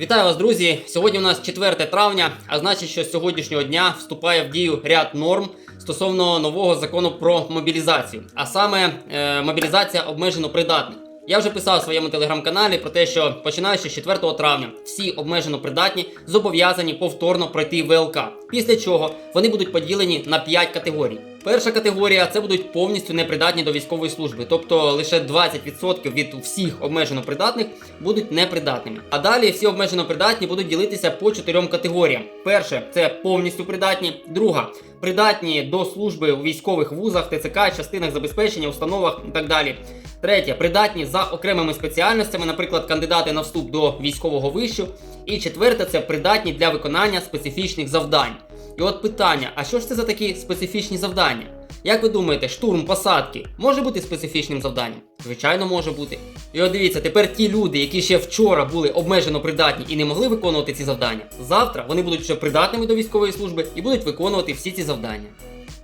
Вітаю вас, друзі! Сьогодні у нас 4 травня, а значить, що з сьогоднішнього дня вступає в дію ряд норм стосовно нового закону про мобілізацію, а саме е, мобілізація обмежено придатних. Я вже писав у своєму телеграм-каналі про те, що починаючи з 4 травня всі обмежено придатні зобов'язані повторно пройти ВЛК. Після чого вони будуть поділені на 5 категорій. Перша категорія це будуть повністю непридатні до військової служби, тобто лише 20% від всіх обмежено придатних будуть непридатними. А далі всі обмежено придатні будуть ділитися по чотирьом категоріям. Перше це повністю придатні, друга придатні до служби у військових вузах, ТЦК, частинах забезпечення, установах і так далі. Третє придатні за окремими спеціальностями, наприклад, кандидати на вступ до військового вишу. І четверте це придатні для виконання специфічних завдань. І от питання: а що ж це за такі специфічні завдання? Як ви думаєте, штурм посадки може бути специфічним завданням? Звичайно, може бути. І от дивіться, тепер ті люди, які ще вчора були обмежено придатні і не могли виконувати ці завдання, завтра вони будуть ще придатними до військової служби і будуть виконувати всі ці завдання.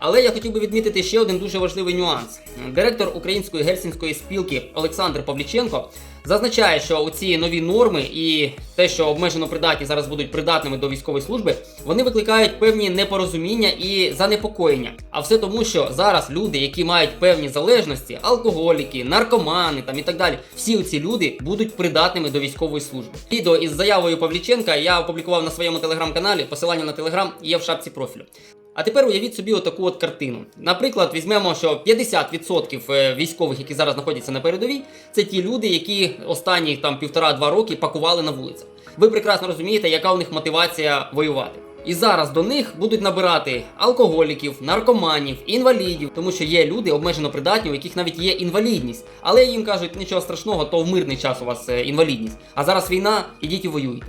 Але я хотів би відмітити ще один дуже важливий нюанс. Директор Української гельсінської спілки Олександр Павліченко зазначає, що у ці нові норми і те, що обмежено придатні зараз будуть придатними до військової служби, вони викликають певні непорозуміння і занепокоєння. А все тому, що зараз люди, які мають певні залежності, алкоголіки, наркомани там і так далі, всі ці люди будуть придатними до військової служби. Відео із заявою Павліченка я опублікував на своєму телеграм-каналі. Посилання на телеграм є в шапці профілю. А тепер уявіть собі отаку от картину. Наприклад, візьмемо, що 50% е, військових, які зараз знаходяться на передовій, це ті люди, які останні там півтора-два роки пакували на вулицях. Ви прекрасно розумієте, яка у них мотивація воювати. І зараз до них будуть набирати алкоголіків, наркоманів, інвалідів, тому що є люди обмежено придатні, у яких навіть є інвалідність. Але їм кажуть, нічого страшного, то в мирний час у вас е, інвалідність. А зараз війна, ідіть і воюйте.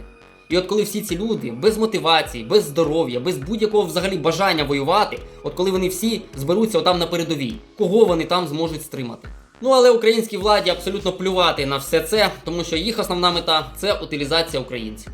І от коли всі ці люди без мотивації, без здоров'я, без будь-якого взагалі бажання воювати, от коли вони всі зберуться отам на передовій, кого вони там зможуть стримати? Ну але українській владі абсолютно плювати на все це, тому що їх основна мета це утилізація українців.